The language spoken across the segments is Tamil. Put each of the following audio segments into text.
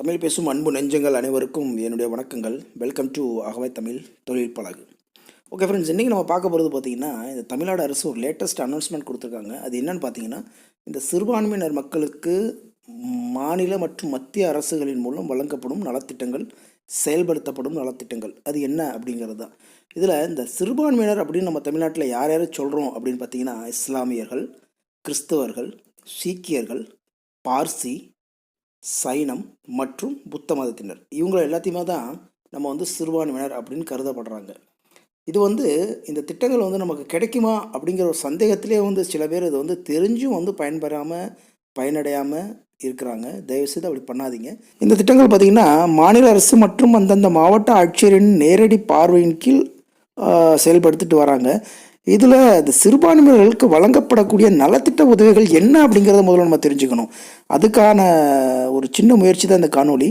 தமிழ் பேசும் அன்பு நெஞ்சங்கள் அனைவருக்கும் என்னுடைய வணக்கங்கள். வெல்கம் டு அகவை தமிழ் தொழில் பழகு ஓகே ஃப்ரெண்ட்ஸ் இன்றைக்கி நம்ம பார்க்க போகிறது பார்த்தீங்கன்னா இந்த தமிழ்நாடு அரசு ஒரு லேட்டஸ்ட் அனௌன்ஸ்மெண்ட் கொடுத்துருக்காங்க. அது என்னென்னு பார்த்தீங்கன்னா இந்த சிறுபான்மையினர் மக்களுக்கு மாநில மற்றும் மத்திய அரசுகளின் மூலம் வழங்கப்படும் நலத்திட்டங்கள் செயல்படுத்தப்படும் நலத்திட்டங்கள். அது என்ன அப்படிங்கிறது. தான் இதில் இந்த சிறுபான்மையினர் அப்படின்னு நம்ம தமிழ்நாட்டில் யார் யாரை சொல்கிறோம் அப்படின்னு பார்த்தீங்கன்னா இஸ்லாமியர்கள் கிறிஸ்தவர்கள் சீக்கியர்கள் பார்சி சைனம் மற்றும் புத்த மதத்தினர். இவங்களை எல்லாத்தையுமே தான் நம்ம வந்து சிறுபான்மையினர் அப்படின்னு கருதப்படுறாங்க. இது வந்து இந்த திட்டங்கள் வந்து நமக்கு கிடைக்குமா அப்படிங்கிற ஒரு சந்தேகத்திலே வந்து சில பேர் இது வந்து தெரிஞ்சும் வந்து பயன்பெறாமல் பயனடையாமல் இருக்கிறாங்க. தயவுசெய்து அப்படி பண்ணாதீங்க. இந்த திட்டங்கள் பார்த்திங்கன்னா மாநில அரசு மற்றும் அந்தந்த மாவட்ட ஆட்சியரின் நேரடி பார்வையின் கீழ் செயல்படுத்திட்டு வராங்க. இதில் இந்த சிறுபான்மையினர்களுக்கு வழங்கப்படக்கூடிய நலத்திட்ட உதவிகள் என்ன அப்படிங்கிறத முதல்ல நம்ம தெரிஞ்சுக்கணும். அதுக்கான ஒரு சின்ன முயற்சி தான் இந்த காணொளி.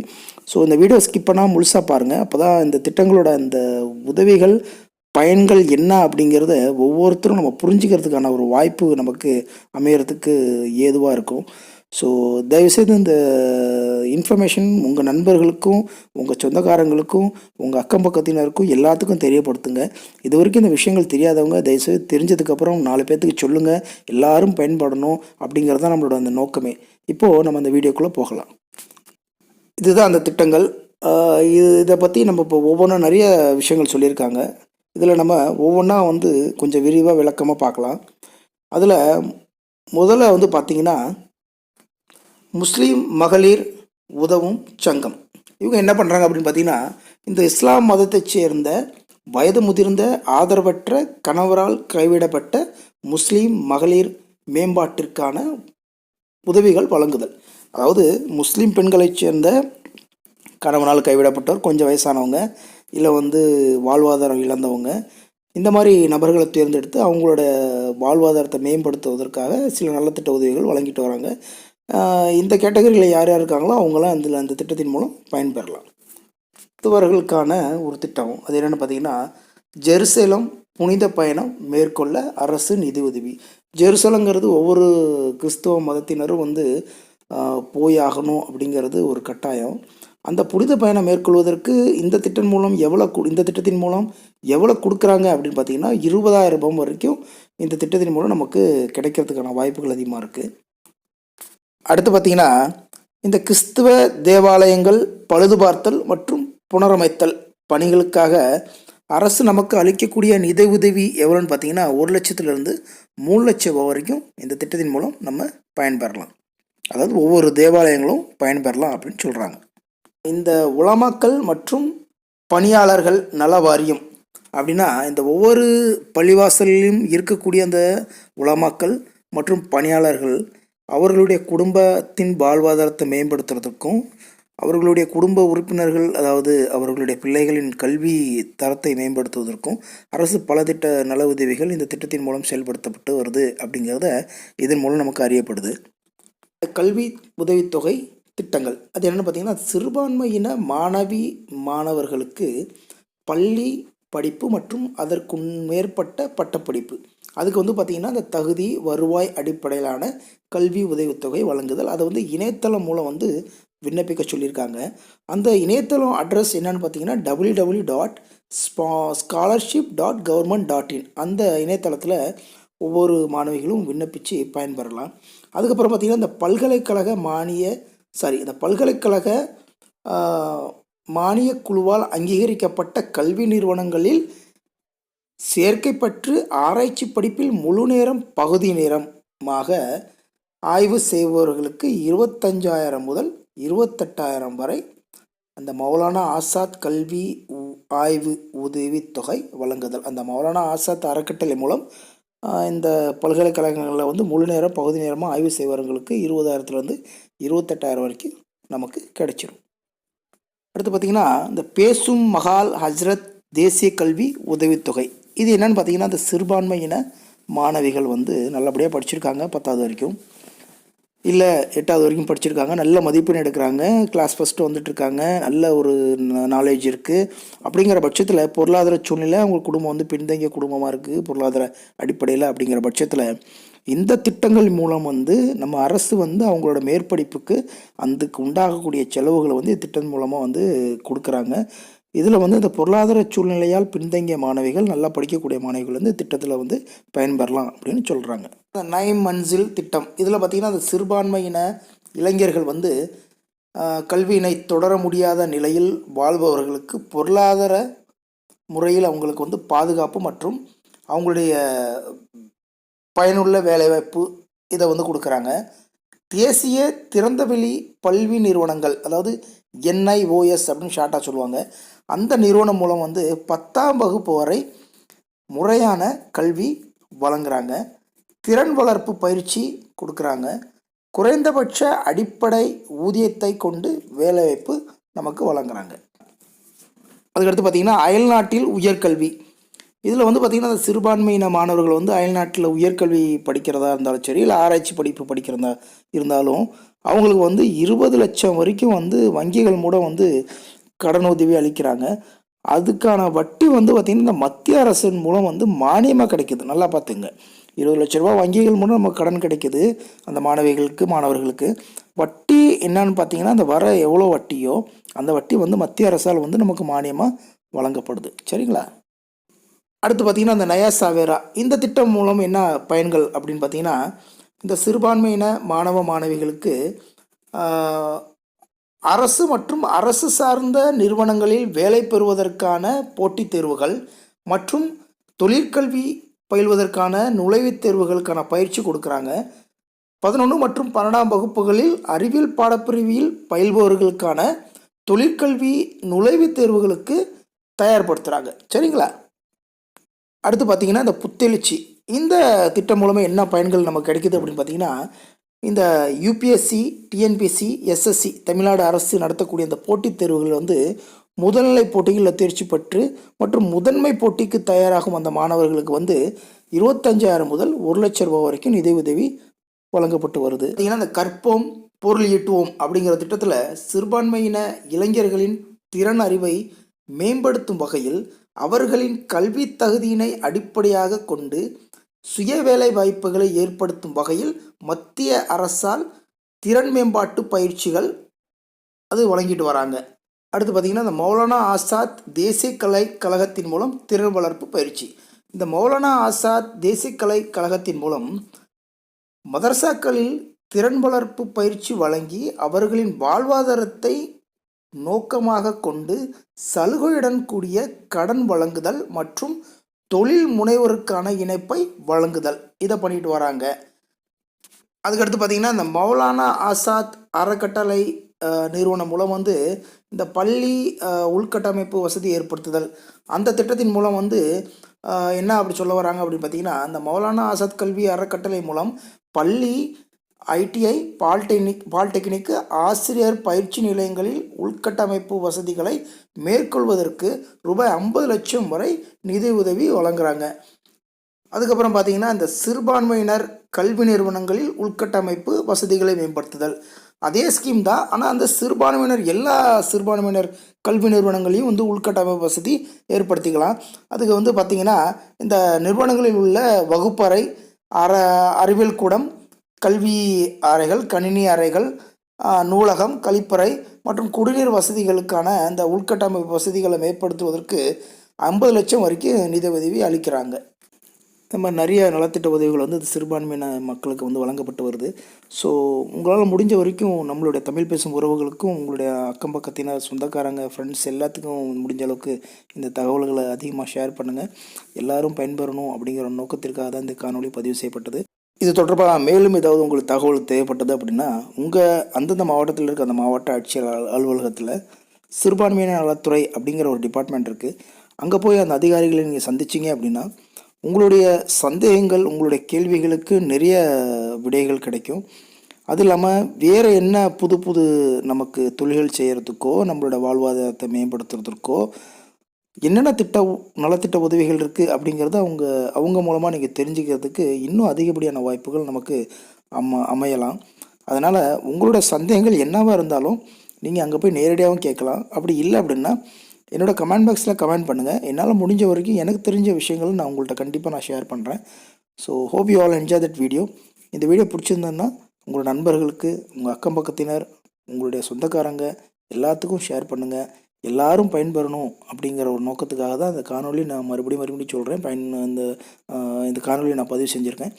ஸோ இந்த வீடியோ ஸ்கிப் பண்ணால் முழுசாக பாருங்கள் அப்போ தான் இந்த திட்டங்களோட அந்த உதவிகள் பயன்கள் என்ன அப்படிங்கிறத ஒவ்வொருத்தரும் நம்ம புரிஞ்சுக்கிறதுக்கான ஒரு வாய்ப்பு நமக்கு அமையறதுக்கு ஏதுவாக இருக்கும். ஸோ தயவுசெய்து இந்த இன்ஃபர்மேஷன் உங்கள் நண்பர்களுக்கும் உங்கள் சொந்தக்காரங்களுக்கும் உங்கள் அக்கம் பக்கத்தினருக்கும் எல்லாத்துக்கும் தெரியப்படுத்துங்க. இது வரைக்கும் இந்த விஷயங்கள் தெரியாதவங்க தயவுசெய்து தெரிஞ்சதுக்கப்புறம் நாலு பேர்த்துக்கு சொல்லுங்கள் எல்லாரும் பயன்படணும் அப்படிங்கிறது தான் நம்மளோட அந்த நோக்கமே. இப்போது நம்ம அந்த வீடியோக்குள்ளே போகலாம். இதுதான் அந்த திட்டங்கள். இது இதை பற்றி நம்ம இப்போ ஒவ்வொன்றும் நிறைய விஷயங்கள் சொல்லியிருக்காங்க. இதில் நம்ம ஒவ்வொன்றா வந்து கொஞ்சம் விரிவாக விளக்கமாக பார்க்கலாம். அதில் முதல்ல வந்து பார்த்திங்கன்னா முஸ்லீம் மகளிர் உதவும் சங்கம். இவங்க என்ன பண்ணுறாங்க அப்படின்னு பார்த்தீங்கன்னா இந்த இஸ்லாம் மதத்தைச் சேர்ந்த வயது முதிர்ந்த ஆதரவற்ற கணவரால் கைவிடப்பட்ட முஸ்லீம் மகளிர் மேம்பாட்டிற்கான உதவிகள் வழங்குதல். அதாவது முஸ்லீம் பெண்களைச் சேர்ந்த கணவனால் கைவிடப்பட்டோர் கொஞ்சம் வயசானவங்க இல்லை வந்து வாழ்வாதாரம் இழந்தவங்க இந்த மாதிரி நபர்களை தேர்ந்தெடுத்து அவங்களோட வாழ்வாதாரத்தை மேம்படுத்துவதற்காக சில நலத்திட்ட உதவிகள் வழங்கிட்டு வராங்க. இந்த கேட்டகரியில் யார் யார் இருக்காங்களோ அவங்களாம் அதில் அந்த திட்டத்தின் மூலம் பயன்பெறலாம். மருத்துவர்களுக்கான ஒரு திட்டம் அது என்னென்னு பார்த்தீங்கன்னா ஜெருசலம் புனித பயணம் மேற்கொள்ள அரசு நிதி உதவி. ஜெருசலங்கிறது ஒவ்வொரு கிறிஸ்தவ மதத்தினரும் வந்து போயாகணும் போய் ஆகணும் அப்படிங்கிறது ஒரு கட்டாயம். அந்த புனித பயணம் மேற்கொள்வதற்கு இந்த திட்டம் மூலம் எவ்வளோ கு- இந்த திட்டத்தின் மூலம் எவ்வளோ கொடுக்குறாங்க அப்படின்னு பார்த்தீங்கன்னா இருபதாயிரம் ரூபாய் வரைக்கும் இந்த திட்டத்தின் மூலம் நமக்கு கிடைக்கிறதுக்கான வாய்ப்புகள் அதிகமாக இருக்குது அடுத்து பார்த்தீங்கன்னா இந்த கிறிஸ்துவ தேவாலயங்கள் பழுதுபார்த்தல் மற்றும் புனரமைத்தல் பணிகளுக்காக அரசு நமக்கு அளிக்கக்கூடிய நிதி உதவி எவ்வளோன்னு பார்த்தீங்கன்னா ஒரு லட்சத்துலேருந்து மூணு லட்சம் ரூபா வரைக்கும் இந்த திட்டத்தின் மூலம் நம்ம பயன்பெறலாம். அதாவது ஒவ்வொரு தேவாலயங்களும் பயன்பெறலாம் அப்படின்னு சொல்கிறாங்க இந்த உலமாக்கல் மற்றும் பணியாளர்கள் நல வாரியம் அப்படின்னா இந்த ஒவ்வொரு பள்ளிவாசலிலும் இருக்கக்கூடிய அந்த உலமாக்கல் மற்றும் பணியாளர்கள் அவர்களுடைய குடும்பத்தின் வாழ்வாதாரத்தை மேம்படுத்துறதுக்கும் அவர்களுடைய குடும்ப உறுப்பினர்கள் அதாவது அவர்களுடைய பிள்ளைகளின் கல்வி தரத்தை மேம்படுத்துவதற்கும் அரசு பல திட்ட நல உதவிகள் இந்த திட்டத்தின் மூலம் செயல்படுத்தப்பட்டு வருது அப்படிங்கிறத இதன் மூலம் நமக்கு அறியப்படுது. கல்வி உதவித்தொகை திட்டங்கள். அது என்னென்னு பார்த்தீங்கன்னா சிறுபான்மையின மாணவி மாணவர்களுக்கு பள்ளி படிப்பு மற்றும் அதற்கு மேற்பட்ட பட்டப்படிப்பு. அதுக்கு வந்து பார்த்திங்கன்னா அந்த தகுதி வருவாய் அடிப்படையிலான கல்வி உதவித்தொகை வழங்குதல். அதை வந்து இணையதளம் மூலம் வந்து விண்ணப்பிக்க சொல்லியிருக்காங்க. அந்த இணையதளம் அட்ரஸ் என்னன்னு பார்த்தீங்கன்னா W W dot spa scholarship dot government dot in அந்த இணையதளத்தில் ஒவ்வொரு மாணவிகளும் விண்ணப்பித்து பயன்பெறலாம். அதுக்கப்புறம் பார்த்திங்கன்னா இந்த பல்கலைக்கழக மானிய சாரி இந்த பல்கலைக்கழக மானிய குழுவால் அங்கீகரிக்கப்பட்ட கல்வி நிறுவனங்களில் சேர்க்கை பற்று ஆராய்ச்சி படிப்பில் முழு நேரம் பகுதி நேரமாக ஆய்வு செய்பவர்களுக்கு இருபத்தஞ்சாயிரம் முதல் இருபத்தெட்டாயிரம் வரை அந்த மௌலானா ஆசாத் கல்வி உ- ஆய்வு உதவித்தொகை வழங்குதல். அந்த மௌலானா ஆசாத் அறக்கட்டளை மூலம் இந்த பல்கலைக்கழகங்களில் வந்து முழு நேரம் பகுதி நேரமாக ஆய்வு செய்பவர்களுக்கு இருபதாயிரத்துலேருந்து இருபத்தெட்டாயிரம் வரைக்கும் நமக்கு கிடைச்சிடும் அடுத்து பார்த்திங்கன்னா இந்த பேசும் மகால் ஹஜ்ரத் தேசிய கல்வி உதவித்தொகை இது என்னென்னு பார்த்தீங்கன்னா அந்த சிறுபான்மையின மாணவிகள் வந்து நல்லபடியாக படிச்சிருக்காங்க பத்தாவது வரைக்கும். இல்லை எட்டாவது வரைக்கும் படிச்சிருக்காங்க நல்ல மதிப்பெண் எடுக்கிறாங்க கிளாஸ் ஃபஸ்ட்டு வந்துட்டுருக்காங்க நல்ல ஒரு நாலேஜ் இருக்குது அப்படிங்கிற பட்சத்தில் பொருளாதார சூழ்நிலை அவங்க குடும்பம் வந்து பின்தங்கிய குடும்பமாக இருக்குது பொருளாதார அடிப்படையில் அப்படிங்கிற பட்சத்தில் இந்த திட்டங்கள் மூலம் வந்து நம்ம அரசு வந்து அவங்களோட மேற்படிப்புக்கு அதுக்கு உண்டாகக்கூடிய செலவுகளை வந்து திட்டம் மூலமாக வந்து கொடுக்குறாங்க. இதில் வந்து இந்த பொருளாதார சூழ்நிலையால் பின்தங்கிய மாணவிகள் நல்லா படிக்கக்கூடிய மாணவிகள் வந்து திட்டத்தில் வந்து பயன்பெறலாம் அப்படின்னு சொல்கிறாங்க இந்த நைம் மன்சில் திட்டம் இதில் பார்த்திங்கன்னா அந்த சிறுபான்மையின இளைஞர்கள் வந்து கல்வியினை தொடர முடியாத நிலையில் வாழ்பவர்களுக்கு பொருளாதார முறையில் அவங்களுக்கு வந்து பாதுகாப்பு மற்றும் அவங்களுடைய பயனுள்ள வேலைவாய்ப்பு இதை வந்து கொடுக்குறாங்க. தேசிய திறந்தவெளி பல்வி நிறுவனங்கள் அதாவது என்ஐஓஎஸ் அப்படின்னு ஷார்ட்டாக சொல்லுவாங்க. அந்த நிறுவனம் மூலம் வந்து பத்தாம் வகுப்பு வரை முறையான கல்வி வழங்குறாங்க. திறன் வளர்ப்பு பயிற்சி கொடுக்குறாங்க. குறைந்தபட்ச அடிப்படை ஊதியத்தை கொண்டு வேலைவாய்ப்பு நமக்கு வழங்குறாங்க. அதுக்கடுத்து பார்த்திங்கன்னா அயல்நாட்டில் உயர்கல்வி. இதில் வந்து பார்த்திங்கன்னா அந்த சிறுபான்மையின மாணவர்கள் வந்து அயல்நாட்டில் உயர்கல்வி படிக்கிறதா இருந்தாலும் சரி இல்லை ஆராய்ச்சி படிப்பு படிக்கிறதா இருந்தாலும் அவங்களுக்கு வந்து இருபது லட்சம் வரைக்கும் வந்து வங்கிகள் மூலம் வந்து கடனுதவி அளிக்கிறாங்க. அதுக்கான வட்டி வந்து பார்த்திங்கன்னா இந்த மத்திய அரசின் மூலம் வந்து மானியமாக கிடைக்கிது. நல்லா பார்த்துங்க இருபது லட்ச ரூபா வங்கிகள் மூலம் நமக்கு கடன் கிடைக்கிது அந்த மாணவிகளுக்கு மாணவர்களுக்கு. வட்டி என்னன்னு பார்த்தீங்கன்னா அந்த வர எவ்வளோ வட்டியோ அந்த வட்டி வந்து மத்திய அரசால் வந்து நமக்கு மானியமாக வழங்கப்படுது. சரிங்களா? அடுத்து பார்த்திங்கன்னா அந்த நயா சாவேரா. இந்த திட்டம் மூலம் என்ன பயன்கள் அப்படின்னு பார்த்தீங்கன்னா இந்த சிறுபான்மையின மாணவ மாணவிகளுக்கு அரசு மற்றும் அரசு சார்ந்த நிறுவனங்களில் வேலை பெறுவதற்கான போட்டித் தேர்வுகள் மற்றும் தொழிற்கல்வி பயில்வதற்கான நுழைவுத் தேர்வுகளுக்கான பயிற்சி கொடுக்குறாங்க. பதினொன்று மற்றும் பன்னெண்டாம் வகுப்புகளில் அறிவியல் பாடப்பிரிவில் பயில்பவர்களுக்கான தொழிற்கல்வி நுழைவுத் தேர்வுகளுக்கு தயார்படுத்துகிறாங்க சரிங்களா? அடுத்து பார்த்தீங்கன்னா இந்த புத்தெழுச்சி. இந்த திட்டம் மூலமாக என்ன பயன்கள் நமக்கு கிடைக்குது அப்படின்னு பார்த்தீங்கன்னா இந்த யூபிஎஸ்சி டிஎன்பிஎஸ்சி எஸ்எஸ்சி தமிழ்நாடு அரசு நடத்தக்கூடிய இந்த போட்டித் தேர்வுகள் வந்து முதல்நிலை போட்டிகளில் தேர்ச்சி பெற்று மற்றும் முதன்மை போட்டிக்கு தயாராகும் அந்த மாணவர்களுக்கு வந்து இருபத்தஞ்சாயிரம் முதல் ஒரு லட்சம் ரூபாய் வரைக்கும் நிதியுதவி வழங்கப்பட்டு வருது. பார்த்தீங்கன்னா இந்த கற்போம் பொருள் ஈட்டுவோம் அப்படிங்கிற திட்டத்தில் சிறுபான்மையின இளைஞர்களின் திறன் அறிவை மேம்படுத்தும் வகையில் அவர்களின் கல்வி தகுதியினை அடிப்படையாக கொண்டு சுய வேலை வாய்ப்புகளை ஏற்படுத்தும் வகையில் மத்திய அரசால் திறன் மேம்பாட்டு பயிற்சிகள் அது வழங்கிட்டு வராங்க. அடுத்து பார்த்திங்கன்னா இந்த மௌலானா ஆசாத் தேசிய கலை கழகத்தின் மூலம் திறன் வளர்ப்பு பயிற்சி. இந்த மௌலானா ஆசாத் தேசிய கலை கழகத்தின் மூலம் மதரசாக்களில் திறன் வளர்ப்பு பயிற்சி வழங்கி அவர்களின் வாழ்வாதாரத்தை நோக்கமாக கொண்டு சலுகையுடன் கூடிய கடன் வழங்குதல் மற்றும் தொழில் முனைவோருக்கான இணைப்பை வழங்குதல். இதை பண்ணிட்டு வராங்க. அதுக்கடுத்து பார்த்திங்கன்னா இந்த மௌலானா ஆசாத் அறக்கட்டளை நிறுவனம் மூலம் வந்து இந்த பள்ளி உள்கட்டமைப்பு வசதி ஏற்படுத்துதல். அந்த திட்டத்தின் மூலம் வந்து என்ன அப்படி சொல்ல வராங்க அப்படின்னு பார்த்தீங்கன்னா இந்த மௌலானா ஆசாத் கல்வி அறக்கட்டளை மூலம் பள்ளி ஐடிஐ பாலிடெக்னிக் பாலிடெக்னிக்கு ஆசிரியர் பயிற்சி நிலையங்களில் உள்கட்டமைப்பு வசதிகளை மேற்கொள்வதற்கு ரூபாய் ஐம்பது லட்சம் வரை நிதி உதவி வழங்குறாங்க. அதுக்கப்புறம் பார்த்தீங்கன்னா இந்த சிறுபான்மையினர் கல்வி நிறுவனங்களில் உள்கட்டமைப்பு வசதிகளை மேம்படுத்துதல். அதே ஸ்கீம் தான். ஆனால் அந்த சிறுபான்மையினர் எல்லா சிறுபான்மையினர் கல்வி நிறுவனங்களையும் வந்து உள்கட்டமைப்பு வசதி ஏற்படுத்திக்கலாம். அதுக்கு வந்து பார்த்திங்கன்னா இந்த நிறுவனங்களில் உள்ள வகுப்பறை அற அறிவியல் கூடம் கல்வி அறைகள் கணினி அறைகள் நூலகம் கழிப்பறை மற்றும் குடிநீர் வசதிகளுக்கான அந்த உள்கட்டமைப்பு வசதிகளை மேம்படுத்துவதற்கு ஐம்பது லட்சம் வரைக்கும் நிதி உதவி அளிக்கிறாங்க. இந்த மாதிரி நிறைய நலத்திட்ட உதவிகள் வந்து சிறுபான்மையின மக்களுக்கு வந்து வழங்கப்பட்டு வருது. ஸோ உங்களால் முடிஞ்ச வரைக்கும் நம்மளுடைய தமிழ் பேசும் உறவுகளுக்கும் உங்களுடைய அக்கம் பக்கத்தினர் சொந்தக்காரங்க ஃப்ரெண்ட்ஸ் எல்லாத்துக்கும் முடிஞ்ச அளவுக்கு இந்த தகவல்களை அதிகமாக ஷேர் பண்ணுங்கள் எல்லோரும் பயன்பெறணும் அப்படிங்கிற நோக்கத்திற்காக தான் இந்த காணொலி பதிவு செய்யப்பட்டது. இது தொடர்பாக மேலும் ஏதாவது உங்களுக்கு தகவல் தேவைப்பட்டது அப்படின்னா உங்கள் அந்தந்த மாவட்டத்தில் இருக்க அந்த மாவட்ட ஆட்சியர் அலுவலகத்தில் சிறுபான்மையின நலத்துறை அப்படிங்கிற ஒரு டிபார்ட்மெண்ட் இருக்குது அங்கே போய் அந்த அதிகாரிகளை நீங்கள் சந்திச்சிங்க அப்படின்னா உங்களுடைய சந்தேகங்கள் உங்களுடைய கேள்விகளுக்கு நிறைய விடைகள் கிடைக்கும். அது இல்லாமல் வேறு என்ன புது புது நமக்கு தொழில்கள் செய்கிறதுக்கோ நம்மளோட வாழ்வாதாரத்தை மேம்படுத்துறதுக்கோ என்னென்ன திட்ட நலத்திட்ட உதவிகள் இருக்குது அப்படிங்கிறத அவங்க அவங்க மூலமாக நீங்கள் தெரிஞ்சுக்கிறதுக்கு இன்னும் அதிகப்படியான வாய்ப்புகள் நமக்கு அம அமையலாம். அதனால் உங்களோட சந்தேகங்கள் என்னவாக இருந்தாலும் நீங்கள் அங்கே போய் நேரடியாகவும் கேட்கலாம். அப்படி இல்லை அப்படின்னா என்னோடய கமெண்ட் பாக்ஸில் கமெண்ட் பண்ணுங்கள் என்னால் முடிஞ்ச வரைக்கும் எனக்கு தெரிஞ்ச விஷயங்களை நான் உங்கள்கிட்ட கண்டிப்பாக நான் ஷேர் பண்ணுறேன் so hope you all enjoy that video இந்த வீடியோ பிடிச்சிருந்ததுன்னா உங்களோட நண்பர்களுக்கு உங்கள் அக்கம் பக்கத்தினர் உங்களுடைய சொந்தக்காரங்க எல்லாத்துக்கும் ஷேர் பண்ணுங்கள் எல்லாரும் பயன்பெறணும் அப்படிங்கிற ஒரு நோக்கத்துக்காக தான் இந்த காணொலி நான் மறுபடியும் மறுபடியும் சொல்கிறேன் பயன் இந்த இந்த காணொலியை நான் பதிவு செஞ்சுருக்கேன்.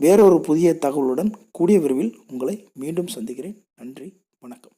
வேறொரு புதிய தகவலுடன் கூடிய விரைவில் உங்களை மீண்டும் சந்திக்கிறேன். நன்றி வணக்கம்.